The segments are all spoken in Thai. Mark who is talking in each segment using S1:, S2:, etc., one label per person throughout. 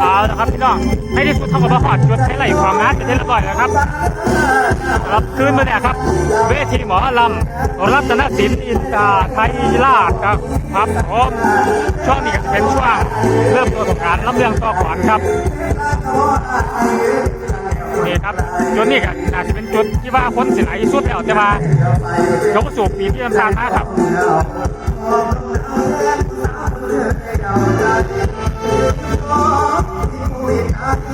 S1: เอาละครับพี่น้องให้ที่สุดเท่ากับว่าหอดจุดใช้ไหลความงานเป็นที่เรียบร้อยแล้วครับรับคืนมาเนี่ยครับ เวทีหมอลำรัตนศิลป์อินตาไทยราชครับครับผมช่วงนี้ก็จะเป็นช่วงเริ่มตัวของการรับเรื่องต่อก่อนครับโอเคครับจุดนี้ก็อาจจะเป็นจุดที่ว่าคนสิไหลสุดแล้วแต่ว่ายกสู่ปีที่ผ่านมาครับ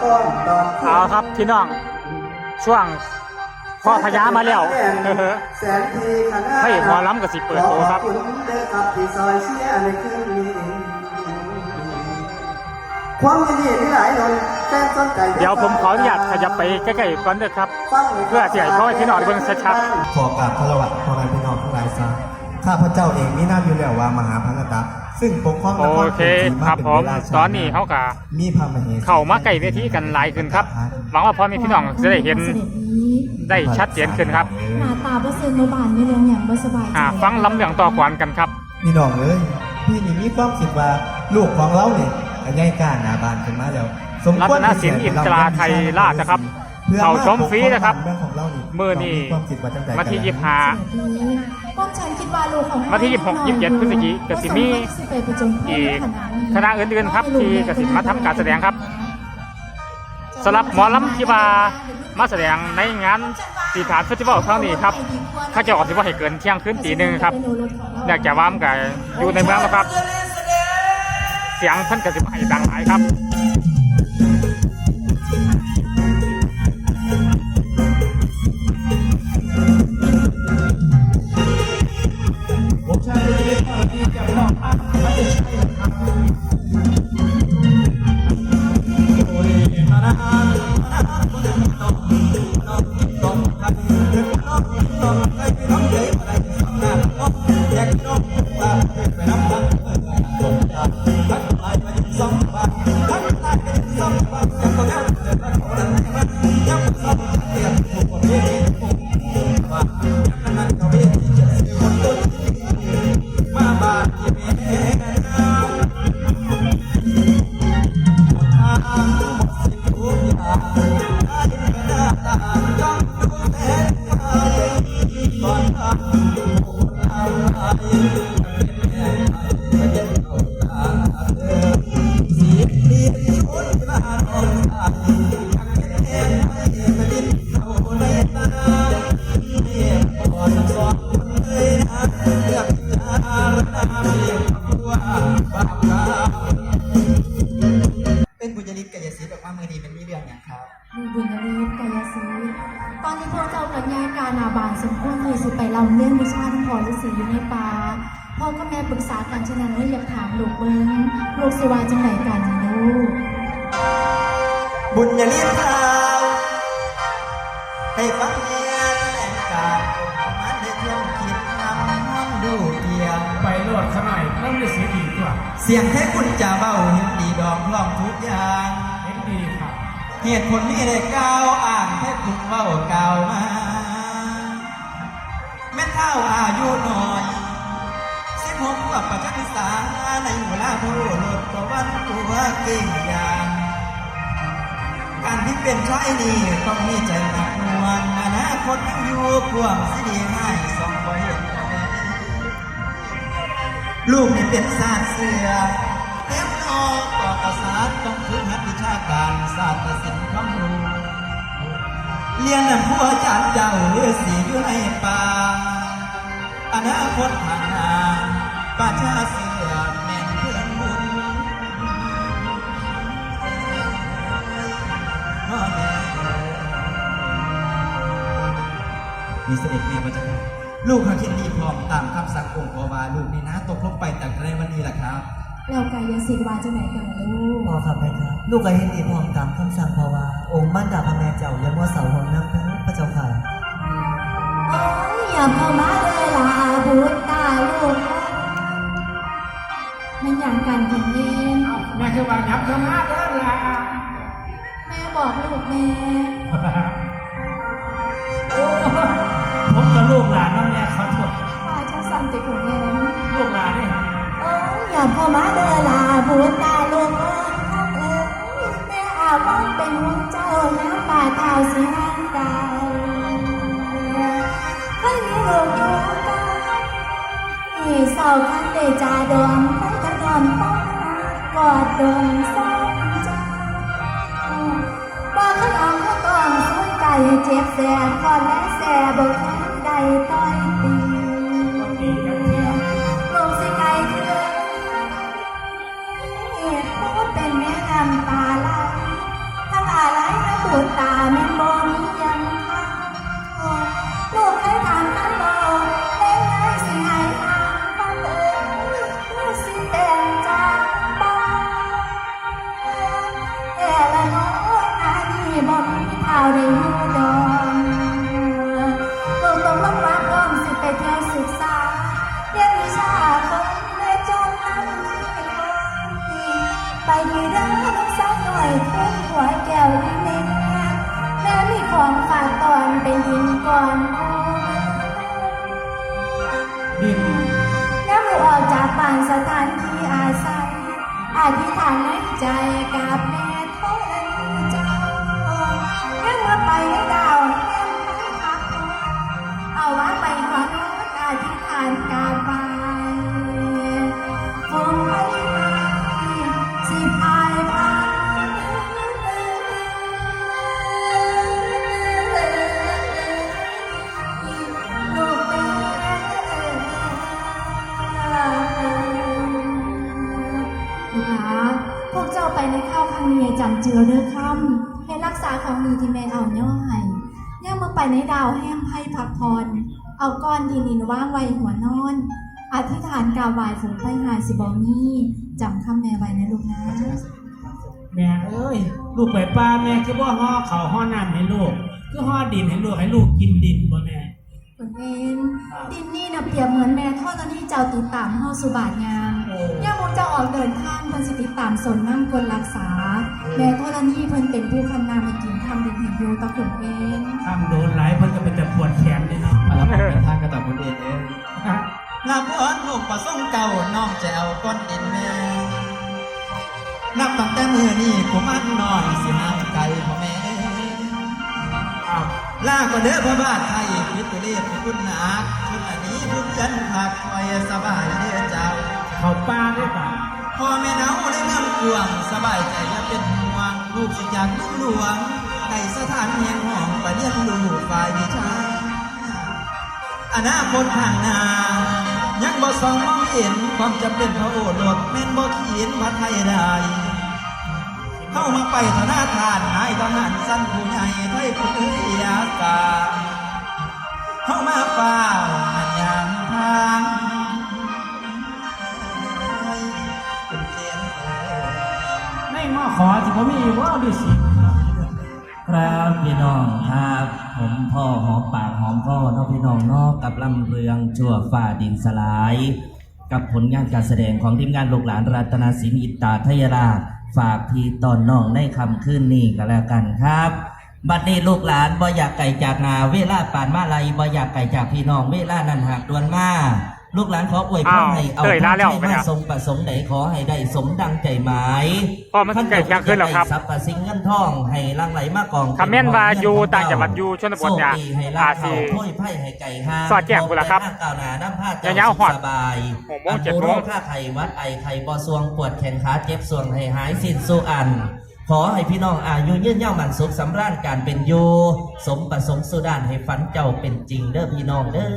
S2: เก
S3: ลือก้อนตอน
S1: เอาครับพี่น้อง ช่วงพ่อพญามาแล้วเออ
S3: แสนทีขนาด
S1: ให้หมอลำกับสิเปิดโตครับ
S3: ขอคุณเด้อครับที่ซอยเชียร์ในคืนนี้ความยินดีที่หลายล้นแฟนสนใจ
S1: เดี๋ยวผมขออนุญาตขยับไปใกล้ๆก่อนเด้อครับ
S3: ฟัง
S1: เพื่อเสียให้พ่อให้พี่น้องได้เบิ่งชัด
S4: ขอกราบพระวัตพ่อแม่พี่น้องทั้งหลายซะ ข้าพระเจ้าเองมีนามอยู่แล้วว่ามหาพันธะซึ่งปกครองนคร
S1: โอเค
S4: ศรี
S1: ครับ
S4: เป็น
S1: ผม
S4: วลาช้
S1: ตอนนี้เขาก็
S4: มีพระมเหสี
S1: เข้ามาใกล้เวทีกันหลายขึ้นครับหวังว่าพ่อแม่พี่น้องจะได้เห็นได้ชัดเจนขึ้นครับ
S5: หน้าตาบ่เซนบ่บานไม่เรื่องอย่างบ่สบายใจ
S1: อ่าฟังลำเรื่องต่อก่อนกันครับ
S4: พี่น้องเอ้ยพี่นี่มีความคิดว่าลูกของเราเนี่ยก็ย่ายกล้าหน้าบานขึ้นมาแล้วสมควร
S1: รัตนศิลป์อินตราไทยราชนะครับ
S4: พื่อ
S1: เข้าชมฟรีนะครับ
S4: เรื่องของเรานี่
S1: มื้อนี้
S4: ความคิดว่าจังใด
S1: มาที่
S4: กัน
S1: ยี่ห้า
S5: พ วกฉันคิดว่าลูกของ
S1: วันที่26 27พฤศจิกายนก็สิมีอีกคณะอื่นๆครับ ที่กสิมาทำการแสดงครับสำหรับหมอลำที่ว่ามาแสดงในงานสีฐานเฟสติวัลครั้งนี้ครับถ้าจะออกสิว่าให้เกินเที่ยงคืนตีหนึ่งครับอยากจะว่ามนกับอยู่ในเมืองนะครับ เสียงเพิ่นกระสิบให้ดังหลายครับ esperanza, esperanza, esperanza.
S3: เป็นบุญยริศกายศิษย์ออกมามือดีเป็นมีเรื่องอย่างครับ
S5: ดูบุญยรีกายศรีตอนที่พวกเจ้ากัญญาการนาบานสมควรเลยสิไปลำเรื่องวิชาทั้งพอฤาษีอยู่ในป่าพ่อกับแม่ปรึกษากันฉะนั้นเลยอยากถามลูกเบิ้งลูกสิว่าจังไหนกันลูก
S3: บุญยริศเท้าให้ฟังเนียนแหลงกามันได้เทียมคิดนำดูเดียว
S1: ไปโลดขน่อยต้องมีเสียดีกว่า
S3: เสียงแค่คุณจะเบาเห็นดีดองพร้อมทุกอย่าง
S1: เอ็ดีครับ
S3: เหตุผลนี้ได้กล่าวอ่านแค่คุณเบากล่าวมาแม่เท่าอายุน้อยสิบหกขวบประชันษาในเวลาผู้ลดประวันตัวเก่งอย่างการที่เป็นชายนี่ต้องมีใจหนักหน่วงอนาคตยังอยู่ความสิดีให้สองบ่เห็นกันเลย
S1: ลูกนี่เป็นศาสตร์เสือเต็มนอกต่อกษัตริย์ต้องฝึกหัดวิชาการศาสตร์ศิลป์ความรู้เลี้ยงนำผู้อาจารย์เจ้าฤาษีอยู่ในป่าอนาคตทางน้าป่าชาเสือแม่นเพื่อนบุญพ่อแม่มีเสด็จแม่พระจ้าค่ะ ลูกเขาคิดดีพร้อมตามคำสั่งองค์พอวาลูกนี่นะตกลงไปแต่ในวันนี้แหละครับ
S5: แล้วกายสิทธิ์วาจะไหนกันล่ะลูก
S6: พอครับแม่ครับ ลูกก็เห็นดีพร้อมตามคำสั่งพอว่า องค์บ้านดาพระแม่เจ้าอย่ามัวเสาหัวนักนะพระเจ้าค่ะ
S5: โอ้ยอย่าเข้ามาเลยล่ะบุตรตาลูกมันอย่างกันคนเอง
S4: แม่คือว่ายับเข้ามาเด้อล่ะ
S5: แม่บอกลูกแม่
S4: หลานน้องแม่ยขอโทษ
S5: ว่าจะสั่นติของแม่
S4: ลูกหลานเนี่
S5: โอ้ยอย่าเข้ามาเลยล่ะบุตรตาลูกเอ้ยแม่อาบ้านเป็นห่วงเจ้าน้ำป่าเต่าสิห้างกายให้มีลูกอยู่กันมีเศร้าคันเดจาดมไปกระดอนป้ากอดดมเศร้าใจว่าขนองก็ต้องสนใจเจ็บแสบคอนและแสบบ่ กทั ใจกับแม่ ของดีที่แม่เอาย่อให้ย่ามือไปในดาวแห้งไพ่พักพร เอาก้อนดินอินว่างไว้หัวนอน อธิษฐานกาวไหวฝูงไพ่หายสิบอนี่จำคำแม่ไว้นะลูกนะ
S7: แม่เอ้ย ลูกไปป่าแม่คือว่าห่อเขาวห่อน้ำให้ลูก คือห่อดินให้ลูกให้ลูกกินดินบ่แม่
S5: คุณเอนดินนี่นะเปรียบเหมือนแม่ทอดที่เจ้าติดตามเฮาสุบาทงาม
S7: โอ้
S5: ย่าโมจะออกเดินทางเพิ่นสิติดตามสนน้ำคนรักษา แม่ทอดนี่เพิ่นเป็นผู้คำนามให้กินทำเป็นเห็นอยู่ตะขุนเอง
S7: ทำโดนหลายเพิ่นก็เป็นแต่ปวดแขนเลยเนาะ
S8: มารับเป็นทางกระตับคนเองเอง
S1: นับวันลูกประสงค์เก่าน้องจะเอาก้อนดินแม่นับตั้งแต่มือนี่กูมันน้อยสิห่างไกลพ่อแม่
S7: อ้าว
S1: ลาก็เด้อพระบาทไทยพิตุเรียบพิกุลนาคชุดอันนี้พุ่ยันผักคอยสบายเด้อเจ้า
S7: เขาป่าได้ป่ะ
S1: พ่อแม่เนาได้เมืองกวงสบายใจอย่าเป็นห่วงลูกสิอยากนุ่งหลวงในสถานแห่งห้องประเดียนลูกฝ่ายวิชาอนาคตข้างหน้ายังบ่ส่องมองเห็นความจำเป็นพระโอรสแม่นบ่เขียนพระไทยได้ เข้ามาไปธนาทานนายทหารสั้นผู้ใหญ่ไทยผู้เอียกาเข้ามาเฝ้าอันยามทางเป็นเสียงเอ่ย
S7: ในมอขอสิผมมีว่าดูสิ
S6: ครับพี่น้องครับผมพ่อหอมปากหอมพ่อเน้องพี่น้องเนอกกับลำเรืองชั่วฝ่าดินสลาย กับผลงานการแสดงของทีมงานลูกหลานรัตนาศิลป์อิตตาทยราช ฝากพี่ตอนน้องในคำขึ้นนี่ก็แล้วกันครับ บัดนี้ลูกหลานบ่อยากไก่จากนาเวลาปานมาลายบ่อยากไก่จากพี่น้องเวลานั้นหากดวนมา ลูกหลานขออวยพ
S4: อ้ารว
S6: ให้เอา
S4: เตยลาแล้ว
S6: ให้
S4: ไป
S6: มา
S4: เนี่ย
S6: ทรงประสงค์ไหนขอให้ได้สมดังใจหมาย
S4: พ่อมันใกล้เที่ยงคืนแล้วครับ
S6: ทรัพย์ประสิงเงินทองให้หลังไหลมากอง
S4: คำแม่นว่าอยู่ต่างจังหวัดอยู่ชนบทเนี่ย
S6: โชคดีให้ลา
S4: อา
S6: ภ
S4: สิ
S6: เขาพ้อยไพ่ให้ไก่ห้าง
S4: สอดแจ้งพุ่นล่ะครับ
S6: ก้าวหน้าน้ำผ้ายา
S4: วๆฮอด
S6: สบาย
S4: หกโมงเจ็ดโมง
S6: อันโรคค่าไข่วัดไอไข่บอสวงปวดแขนขาเจ็บสวงให้หายสิ้นสู่อันขอให้พี่น้องอายุยืนยาวมันสุขสำราญการเป็นอยู่สมประสงค์สุดานให้ฝันเจ้าเป็นจริงเด้อพี่น้องเด้อ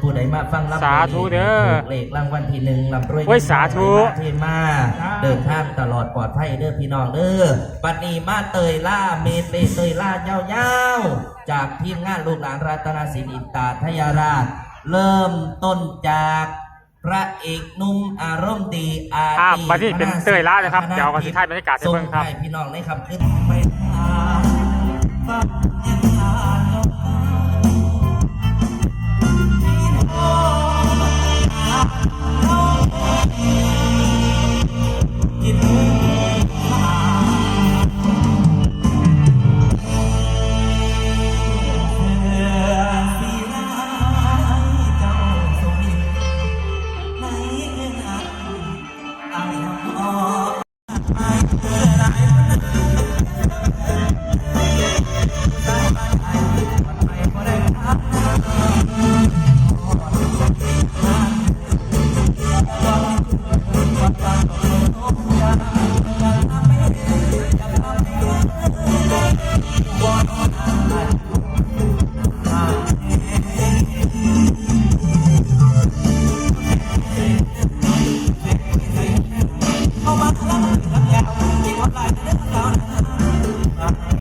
S6: ผู้ใดมาฟังรับ
S4: สาธุเด้อ
S6: ถูกเลขรางวัลที่หนึ่งลำรวย
S4: โอ้ยสาธุ
S6: เทมาเดินทางตลอดปลอดภัยเด้อพี่น้องเด้อปัดนี้มาเตยล่าเมเตเตยล่ายาวๆ จากทีมงานลูกหลานรัตนศิลป์อินตาทยาราช เริ่มต้นจากพระเอกหนุ่มอารมณ์ดีอา
S4: อ่า
S6: ตี
S4: บัดนี้เป็นเตยล่านะครับเดี๋ยวเอาสิท้ายบรรยากาศให้เบิ่งครับ
S6: ส่ให้พี่น้องในคำขึ้นไปหาฟัง
S1: เ